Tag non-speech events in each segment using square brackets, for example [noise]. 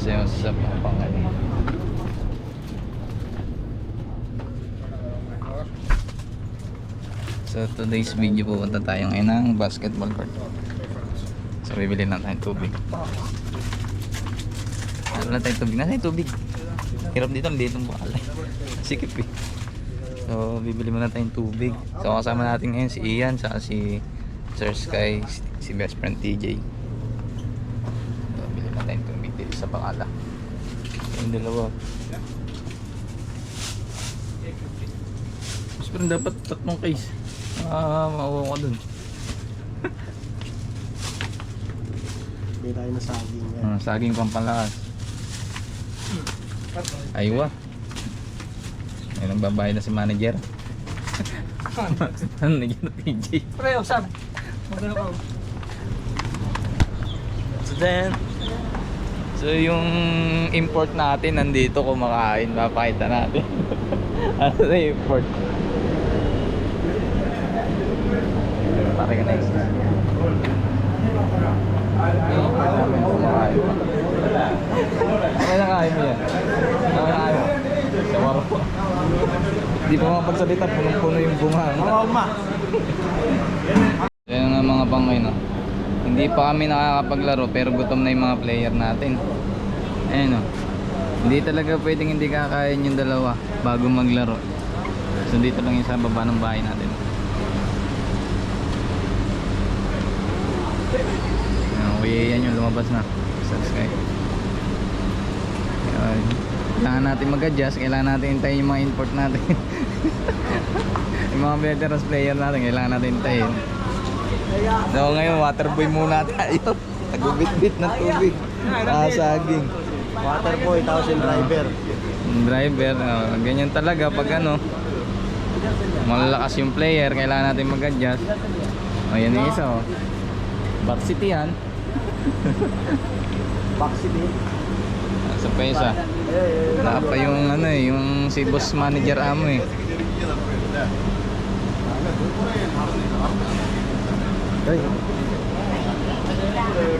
Kasi yung sa mga pangalan. So today's video pupunta tayo ngayon ng basketball court. So bibili na tayong tubig. Na tayong tubig? Nasa yung tubig? Hirap dito, ang bakalay. [laughs] Sikip eh. So bibili muna tayong tubig. So kasama natin ngayon si Ian, saka si Sir Sky, si best friend TJ. So bibili na tayong Bacala. Yung dalawa. Mas parang dapat tatlong case. Ah, mauwa ko dun. Hindi tayo na saging. yan. Ah, saging pampalakas. Aywa. Ay, nagbabayad na si manager. [laughs] ano nagyan na TJ? Pre, saan? Magano ka? So then, so yung import natin nandito kumakain, papakita natin. [laughs] ano na import? Pare ka na yun. Ano na kain mo yan? Ano na kain mo? Hindi pa mapagsalita, punong-puno yung bunga. Mama. Yan nga mga bangay no. Hindi pa kami nakakapaglaro pero gutom na yung mga player natin. Ayun no. Hindi talaga pwedeng hindi kakain yung dalawa bago maglaro. So dito lang yung sa baba ng bahay natin. Kuya yan yung lumabas na sa sky. Yan. Kailangan natin mag-adjust, kailangan natin hintayin yung mga import natin. [laughs] yung mga veterans player natin, kailangan natin hintayin. So ngayon, waterboy muna tayo. [laughs] Nagubit-bit ng tubig. Nakasaging. Waterboy, tapos yung driver. Yung driver, oh, ganyan talaga pag ano, malalakas yung player, kailangan natin mag-adjust. O yan yung isa oh. Back City yan. [laughs] Vaccine. Sa pa isa. Wala pa yung ano eh, yung si boss manager amo eh. Ay.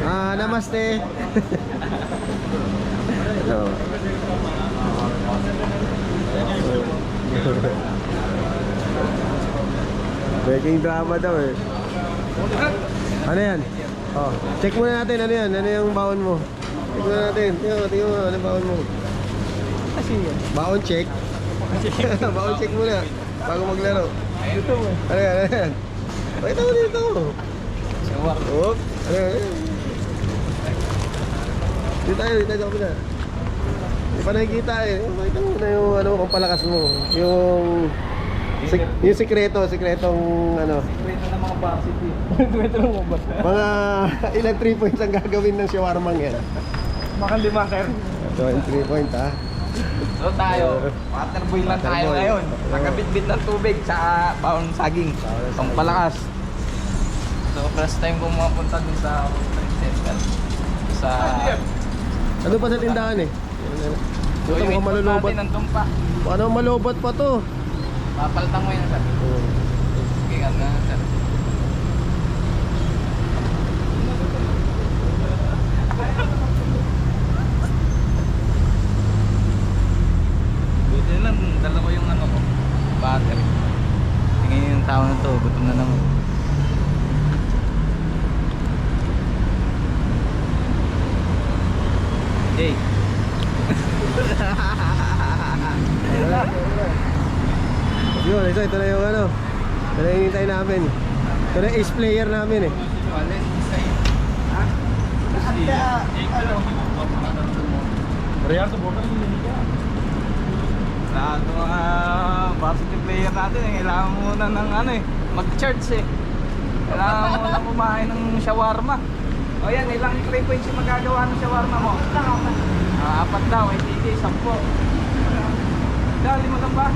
Ah, namaste. Hello. Breaking drama daw eh. Ano yan? Oh, check muna natin ano yan. Ano yung baon mo? Check muna natin. Tingnan tingnan mo. Ano yung baon mo? Kasi yan. Baon check. [laughs] baon check muna. Bago maglaro. Ito mo. Ano yan? Ano yan? Pakita mo dito. Shawar. Oh, ano yan? Dito tayo, dito tayo na. Hindi pa nakikita eh. Pakita mo na yung ano kung palakas mo. Yung sik yung sikreto, sikretong ano. Kwento ng mga Back City. Kwento lang mo ba? Mga ilang 3 points ang gagawin ng shawarma yan. Baka lima, sir. Ito yung 3 point ha. So tayo, waterboy lang tayo Waterboy. ngayon. Nakabit-bit ng tubig sa baon saging. Pampalakas. So first time ko mapunta dun sa Trade Center. Sa Ano pa sa tindahan eh? So, Ito yung mukhang import malulobot. natin nandun pa. Paano malobot pa to? Papalitan mo yun sir. Okay, ano na sir. Buti na lang, dala ko yung ano ko, battery. Tingin yung tao na to, gutom na naman. Jay, Yun, ito, ito na yung ano. Ito na yung hinihintay namin. Ito na yung ace player namin eh. Ano? Real sa bottle hindi ka. Lahat ng mga varsity player natin, eh, kailangan muna ng ano eh, mag-charge eh. Kailangan muna kumain ng shawarma. O yan, ilang yung magagawa ng shawarma mo? Ah, apat daw, eh, sige, sampo. Dali mo lang ba?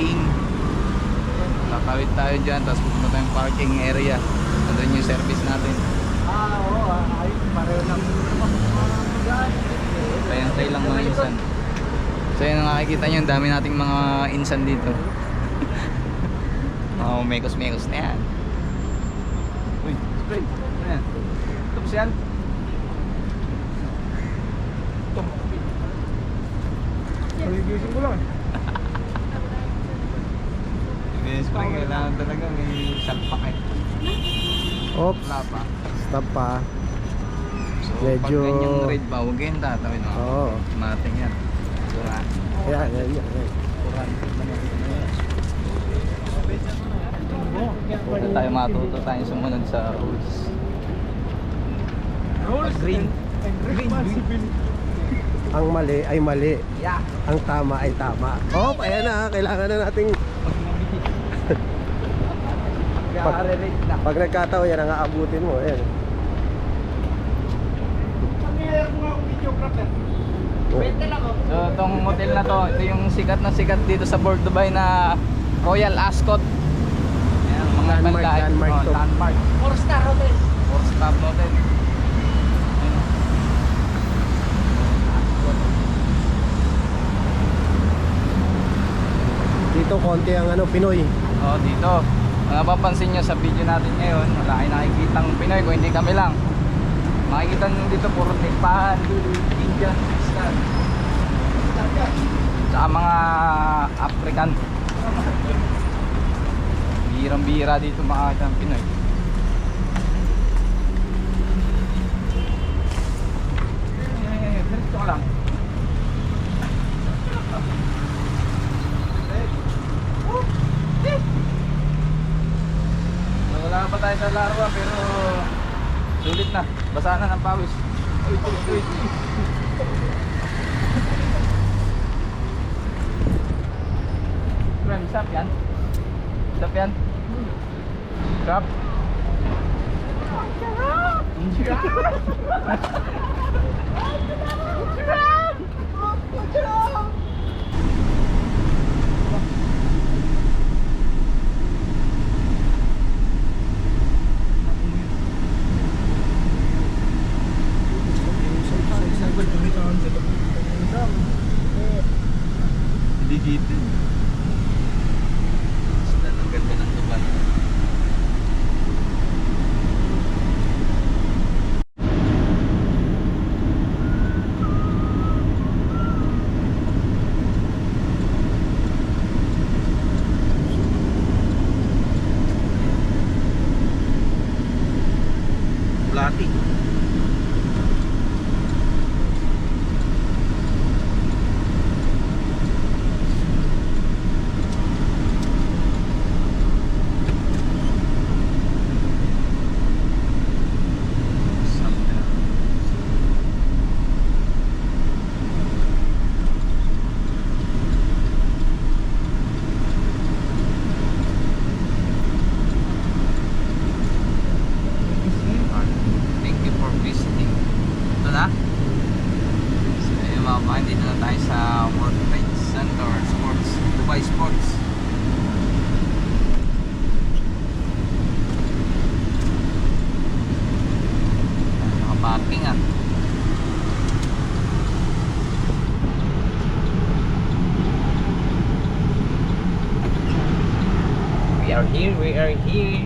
Waiting. Kakawit tayo dyan, tapos pupunta tayong parking area. Nandun yung service natin. Ah, oo. ah, Ay, pareho lang. Payantay lang mga insan. So yun nakikita nyo, ang dami nating mga insan dito. [laughs] Oh, mekos-mekos na yan. Uy, spray. Ano yan? Tapos yan. Pagigising ko lang eh. Yung spray, kailangan talaga may salpak eh. Oops. Wala pa. Stop pa. So, Medyo- pag ganyang red ba, huwag kayong tatawin. Oh. Oo. Mating yan. Tura. Yan, yan, yan. yan. Ito tayo matuto tayo sumunod sa rules. Rules Green. and responsibility. Ang mali ay mali. Yeah. Ang tama ay tama. Oh, ayan na. Kailangan na nating Na. pag nagkataon yan ang aabutin mo. Ayan. Oh. So itong motel na to, ito yung sikat na sikat dito sa Port Dubai na Royal Ascot. Ayan, mga Landmark, banda. landmark oh, landmark. Four star hotel. Four star oh. Dito konti ang ano, Pinoy. Oh, dito. Kung napapansin nyo sa video natin ngayon, wala kayo nakikitang Pinoy kung hindi kami lang. Makikita nyo dito puro Nepal, Indian, Pakistan. Tsaka mga African. Birang-bira dito makakita ng Pinoy. Eh, ka lang. Wala pa tayo sa larwa pero sulit na. Basa na ng pawis. Uy, uy, uy. Crab, sap yan? Sap yan? Crab? Hindi dito. Sila ng ganda ng tuban. Plati. Thank you for visiting. Ito na? So yun mga kain, dito na tayo sa World Trade Center Sports, Dubai Sports. Mga parking ah. We are here, we are here.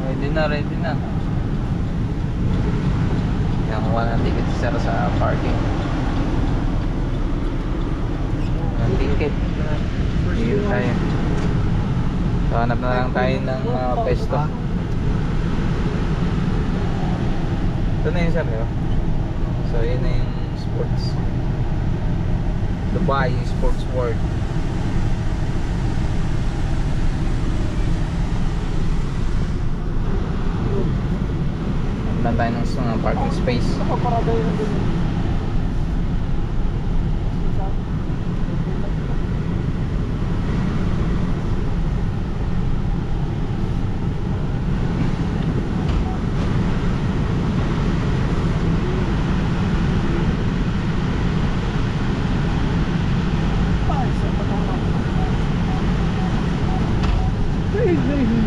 Ready na, ready na. Kaya kuha ng ticket si sir sa parking. Ang ticket. Dito tayo. So hanap na lang tayo ng uh, pesto. Ito na yun sir, di ba? So yun na yung sports. Dubai Sports World. Na tayo ng mga parking space. Nakaparada yun ang ganyan. Ay, sa patawag. Hey, hey, hey.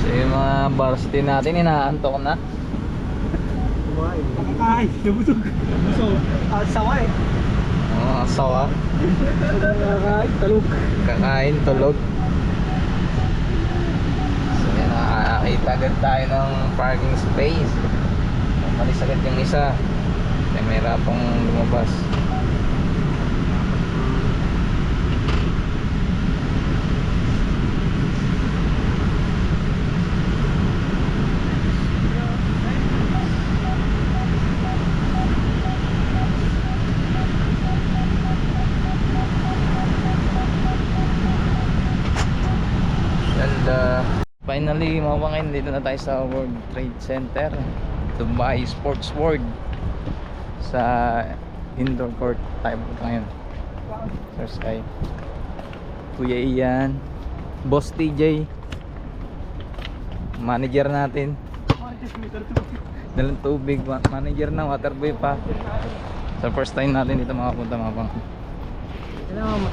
So yung mga varsity natin, inaantok na. Ay, nabutog. So, ah, sawa eh. Mga sawa. Nakakain, talog. Kakain, tulog. So yan, nakakita agad tayo ng parking space. Malis agad yung isa. Kaya may pang lumabas. And uh, pangin, dito na tayo sa World Trade Center. Dubai Sports World. Sa indoor court tayo punta ngayon. Sir Sky. Kuya Ian. Boss TJ. Manager natin. Dalang tubig. ma- Manager na, waterboy pa. Sa first time natin dito makapunta mga pangin. Kailangan mo.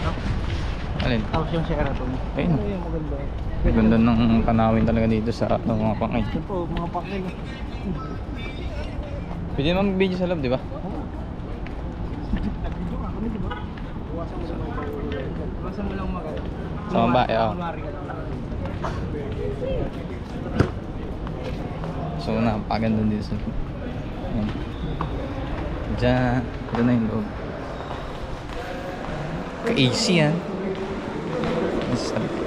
Alin? Tapos yung Sheraton. Ayun. Yung maganda? Ganda ng tanawin talaga dito sa ano, mga pangay. Ito po, mga pakin. Pwede naman mag-video sa loob, di ba? Nag-video ka kami, di ba? Iwasan mo lang Iwasan mo lang mag Sa oh. Lang. So, napakaganda dito sa. Ayan. Diyan, ito na yung loob. Ka-AC yan. Masarap. Ayun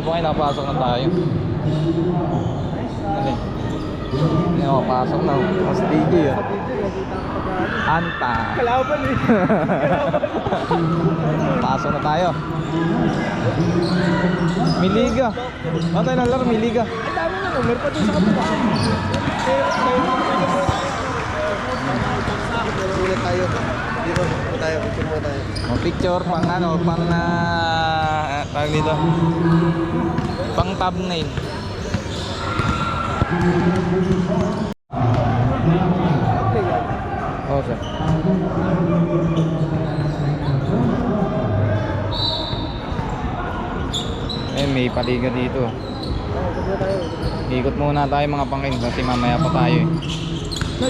po kayo, napasok na tayo. Alin? Ayun, napasok na. Mas DJ yun. Anta. Kalaban eh. [laughs] Pasok na tayo. Miliga. Ano tayo ng laro? Miliga. Ang dami na, no? meron pa dun sa kapila. Muna tayo. Dito, tayo. Picture tayo. Picture pang ano, pang. Uh, tawag dito. Pang thumbnail. Oo, sir. Eh, may paliga dito. Ikot muna tayo mga pangkin kasi mamaya pa tayo eh. So.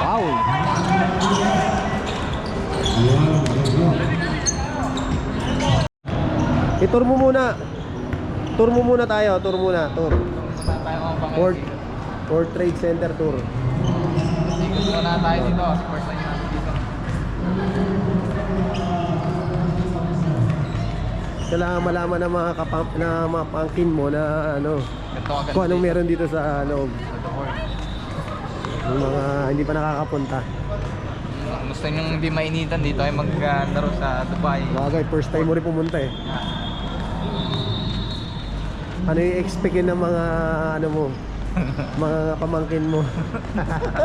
Wow! I-tour mo muna. Tour mo muna tayo. Tour muna. Tour. World, World Trade Center Tour. Ikot muna tayo dito first time natin dito. Kailangan malaman ng mga kapam, na mga pangkin mo na ano, kung anong meron dito sa loob. Yung mga hindi pa nakakapunta. Gusto nyo hindi mainitan dito ay maglaro sa Dubai. Bagay, first time mo rin pumunta eh. Ano yung expectin ng mga ano mo? [laughs] mga pamangkin mo.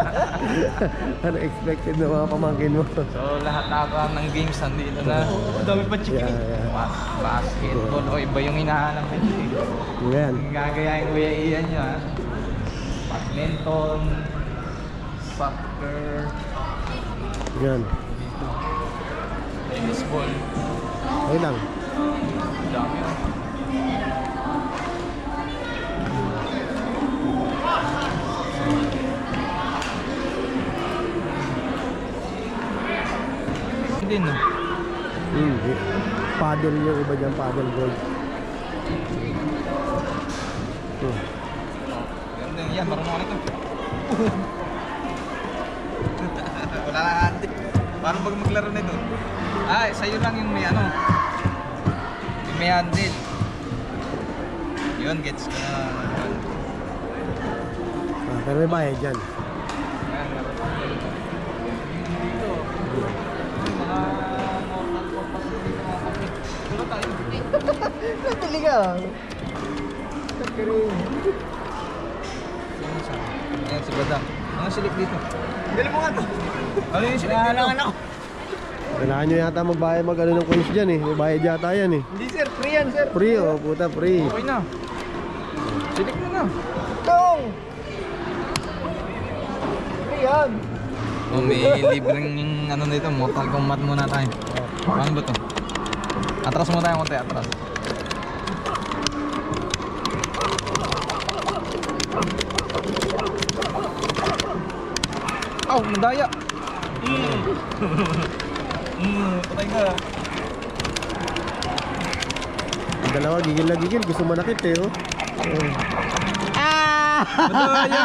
[laughs] ano expected ng mga pamangkin mo? So lahat ata ng games nandito na. Ang dami pa yeah, yeah. Bas basketball o iba yung hinahanap nito eh. Yan. Gagayahin Kuya Ian nyo ha. Badminton, soccer, Yan. tennis ball. Okay lang. Hindi no. Hindi. Paddle yung iba dyan, paddle golf. Hmm. Ganda yan, marunong ka nito. [laughs] Wala na. Paano pag maglaro nito? Ah, sa'yo lang yung may ano. Yung may handle. Yun, gets ko na. Ah, pero may bayad dyan. Yan, meron pa. Dito. Mga dito. Pero tayo. Natili ka. Ayan si Badang. Mga silik dito. Galing mo nga to. Ano yung silik dito? ako. Kailangan nyo yata magbayad mag ano ng coins dyan eh. May bayad yata yan eh. Hindi sir, free yan sir. Free oh, puta free. Okay na. Silik mo na. Tong! Free yan. Oh, may libreng ano dito, Mortal Kombat muna tayo. Paano ba to? Atras mo tayo konti, atras. Aw, nadaya. Mm. [laughs] mm, patay ka. Ang dalawa, gigil na gigil. Gusto manakit eh, oh. Oh. Nadaya.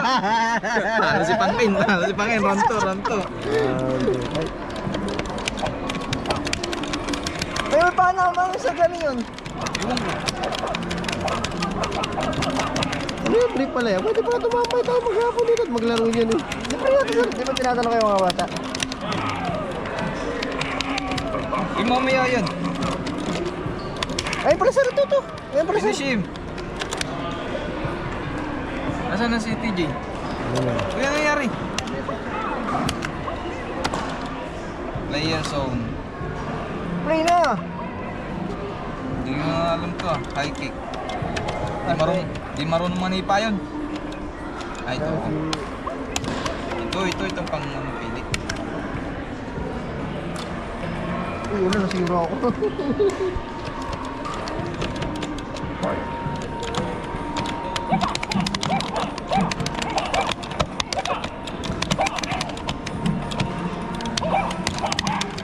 Talo si Pangkin, talo si Pangkin. Ranto, ranto. Ah. Pero paano naman sa ganun yun? Ano yung brief pala yan? Pwede pala tumambay tayo maghapon dito at maglaro niyan eh. Siyempre yun, sir. Di ba tinatanong kayo mga bata? Yung mamaya yun. Ay, pala sir, ito, ito. Ayun pala sir. Finishim. Nasaan na si TJ? Ano? Ano nangyari? Player zone. Play na. Hindi ko nga alam to ah. High kick. Di marunong, di marunong manipa yun. Ay, ito. Ito, ito, itong pang ano. Uy, wala, nasira ako.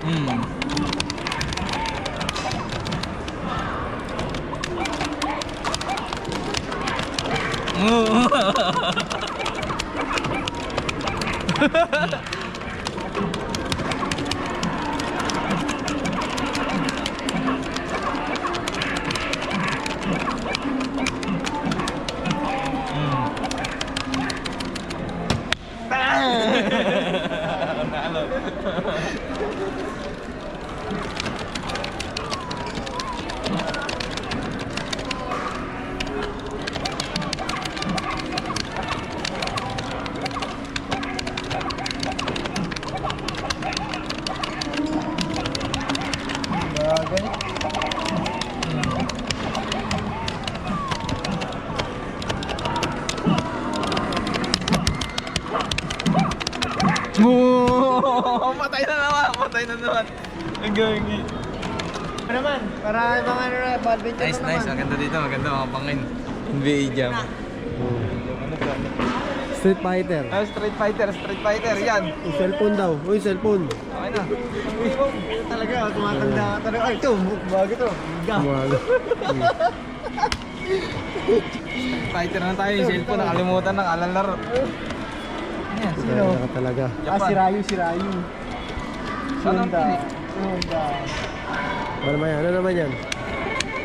Hmm. Bagay. Oh, [laughs] patay na naman, patay na naman. Ang gagi. Ano naman? Para ibang ano na, badminton Nice, nice. Maganda dito, maganda mga pangin. NBA jam. Street Fighter. Ah, Street Fighter, Street Fighter, yan. Yung cellphone daw. Uy, cellphone. Okay na. Talaga, tumatanda. Talaga, ay, ito, bago to. Biga. Wala. Fighter na tayo, yung cellphone, nakalimutan ng alang laro. Yan, Sino? Talaga. Ah, si Rayu, si Rayu. Saan ang Honda. pili? Honda. Ano naman yan? Ano naman yan?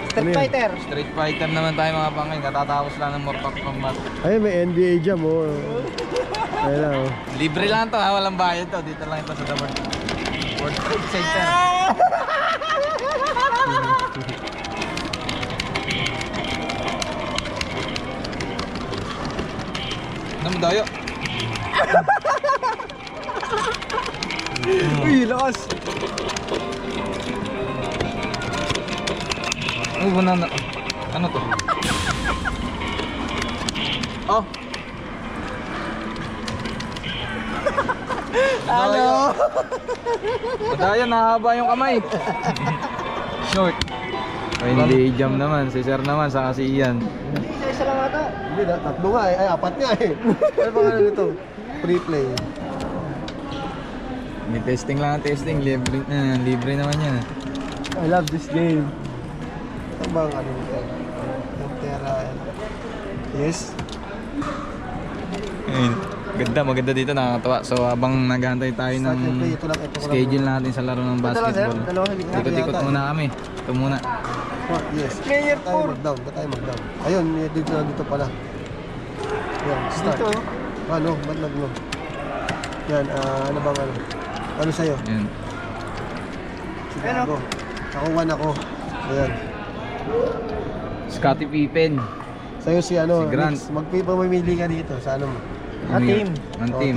Street Ano yan? Fighter. Street Fighter naman tayo mga pangin, katatapos lang ng Mortal Kombat. Ay, may NBA jam oh. Ayun na oh. Libre lang to ha, walang bayad to. Dito lang ito sa World, World Trade Center. [laughs] Ano mo dayo? Uy, lakas. Ano ba na, ano to? Oh! Ano? Madaya, nahaba yung kamay. Short. Ay, hindi jam naman. Si Sir naman, sa kasi Ian. Isa-isa lang ata. Hindi, tatlo nga eh. Ay, apat nga eh. Ano ano nito? Free play. May testing lang, testing. Libre, eh, libre naman yan. I love this game. Ito bang ano? Terra. Yes. Ayun. Ganda, maganda dito, nakakatawa. So habang naghahantay tayo ng schedule natin sa laro ng basketball. Ikot-ikot muna kami. Ito muna. Oh, yes. Player Tayo four. mag-down. Ba't tayo mag-down? Ayun, dito na dito pala. Yan, start. Dito. Ano? Ba't nag-no? Yan, ah, ano bang ano? Ano sa'yo? Yan. Sige Ano? ako. Ako one ako. Ayan. Scottie Pippen. Sa'yo si ano, Si Grant. Magpipamimili ka dito sa ano mo. Ah, team. Ang Oh, team.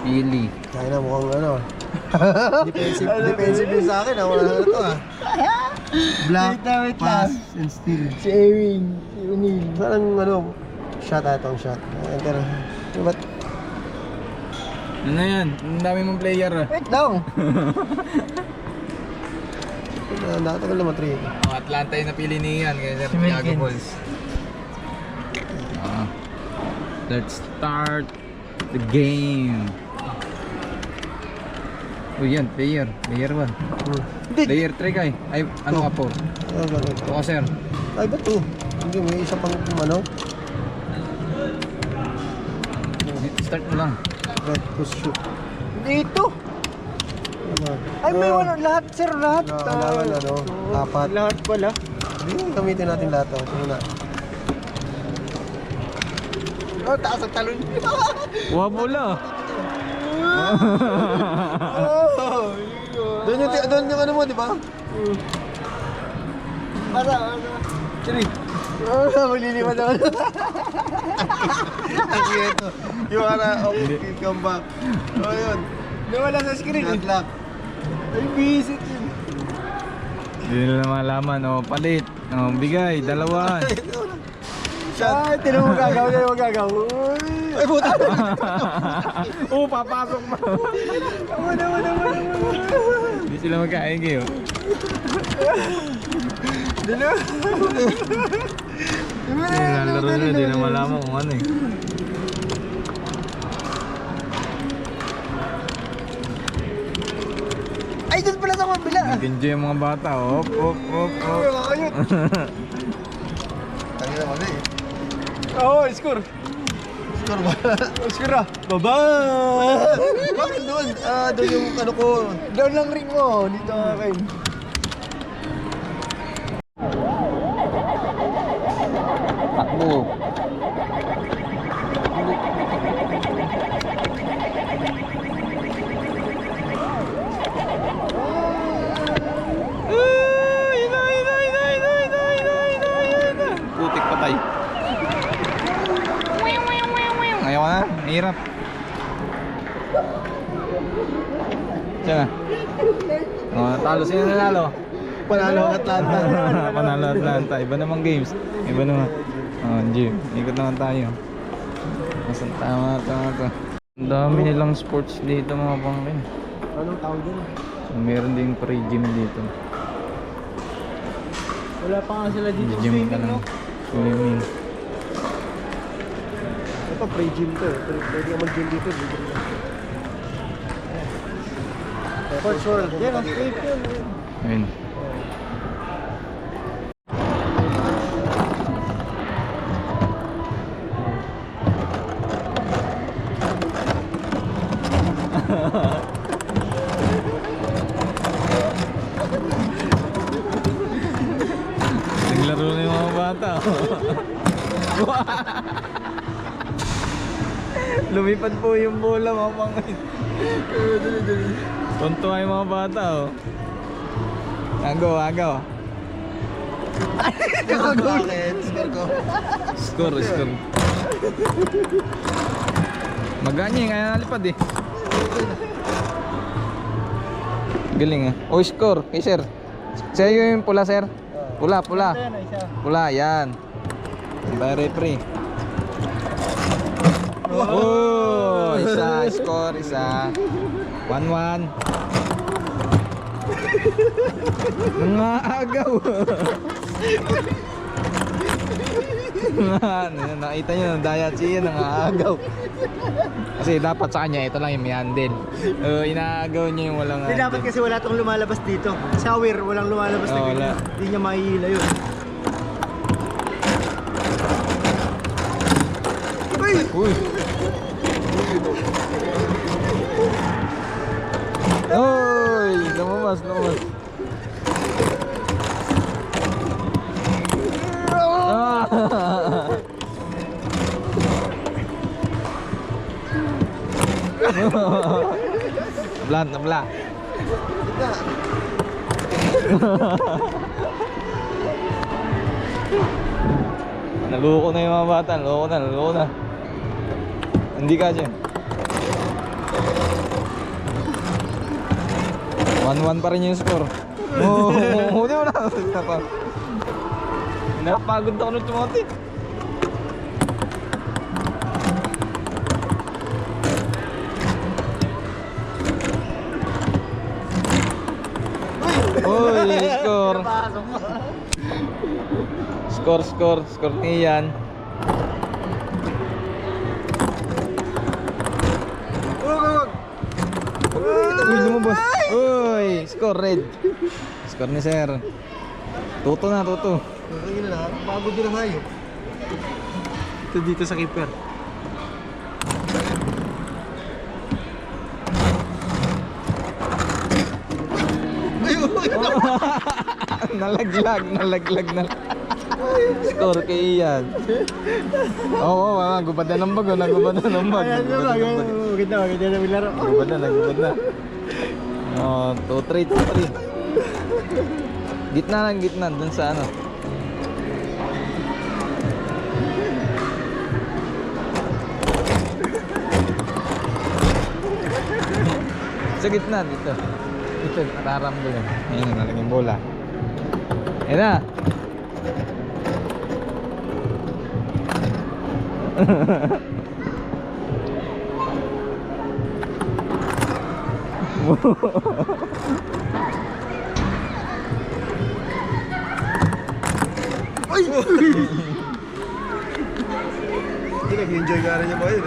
Pili. Kaya na mukhang ano. [laughs] defensive, defensive yun sa akin. Ah. Wala na to ah. Block, Wait lang, wait pass, lang. and steal. Si Ewing. Si Unil. Parang ano, shot atong shot. Enter. Ano ba't? Ano yan? Ang dami mong player ah. Wait lang. [laughs] Ang tagal naman 3. Oh, Atlanta yung napili ni Ian kaya Sir Si Tiago Wilkins. Balls. Ah. Let's start the game. Uy, yan, player. Player 1. Player 3 kay. Ay, ano ka po? Ah, bakit? Ito ka, sir. Ay, ba't to? Hindi, may isa pang ano? Start mo lang. Red push shoot. Dito! Ay, may Ah, wala. Lahat, sir. Lahat. Kailangan Ah, ano, oo, apat. Lahat pala. Hindi, gamitin natin lahat. Oh. Sige na. Oh, taas ang talon. Wow, bola. oh, Doon yung, doon yung ano mo, di ba? Para, ano. Oh, malilipat ako. [laughs] Ang ito. Yung ara, okay, come back. Oh, yun. Nawala sa screen. Good luck. Ay, visit yun. Hindi nila malaman. Oh, palit. Oh, bigay. Dalawa. Ay, tinan mo gagaw, tinan mo gagaw. Ay, puta. [laughs] oh, papasok mo. Wala, wala, wala, wala. Hindi sila magkaigi. Oh. [laughs] Dalawa. Nilalaro nila. Hindi na malaman kung ano eh. Ay, doon pala sa kabila. Nag-enjoy yung mga bata. Op, op, op, op. Ayun. [laughs] Tangin na mali. Oo, score. Score ba? Oh, [laughs] score ah. Baba! Bakit doon? Ah, doon yung ano ko. Down lang ring mo. Dito ang akin. Takbo. Putik patay. Ayaw na, mahirap. Siya na. Oh, talo sino nanalo? Panalo ang Atlanta. Panalo Atlanta. Iba namang games. Iba naman. Oh, Jim. Ikot naman tayo. Masan tama tama to. Ang dami nilang sports dito mga pangkin. Anong tawag? So, meron ding free gym dito. Wala pa nga sila dito. Gym ka lang. Swimming. Ito, pre-gym to. eh. Pwede ka mag-gym dito. Sports world. Yan, ang safe yun. Ayun. Lumipad po yung bola mga pangin. Tuntua yung mga bata oh. Agaw, agaw. [laughs] Bakit? Score ko. Score, score. Maganya kaya nalipad eh. Galing ah. Oh, score. Hey, sir. Sa'yo yung pula, sir. Pula, pula. Pula, yan. By referee. Oh, isa, score, isa. 1-1. Mga agaw. nakita nyo, dayat siya ng agaw. Kasi dapat sa kanya, ito lang yung may handle. Uh, inaagaw niya yung walang Hindi dapat kasi wala tong lumalabas dito. Shower, walang lumalabas na Oo, ganyan. wala. Hindi niya mahihila yun. Uy! Uy! Lumabas, lumabas. Ah! Blan, nabla. Naloko na yung mga bata, naloko na, naloko na. Hindi ka dyan. 1-1 pa rin yung score. [laughs] Oo, oh, di mo na. Napa- Napagod ako ng tumote. Uy, score. Score, score, score ni boss. Uy, score red. Score ni sir. Tuto na, tuto. Ang ina na, pagod din ang hayop. Ito dito sa keeper. [laughs] nalaglag, nalaglag na. Score kay Ian. Oo, oh, oh, nagubad na ng bag, oh, nagubad na ng bag. Ayan nagubad na ng bag. Na may laro. Nagubad na, nagubad na. Oh, 2-3, 2-3. Gitna lang, gitna, dun sa ano. sa gitna, dito. Dito, nararambo yun. Ayun na, nalaging bola. Ayun na. [laughs] [laughs] Hindi, nag-enjoy ka rin yung boy.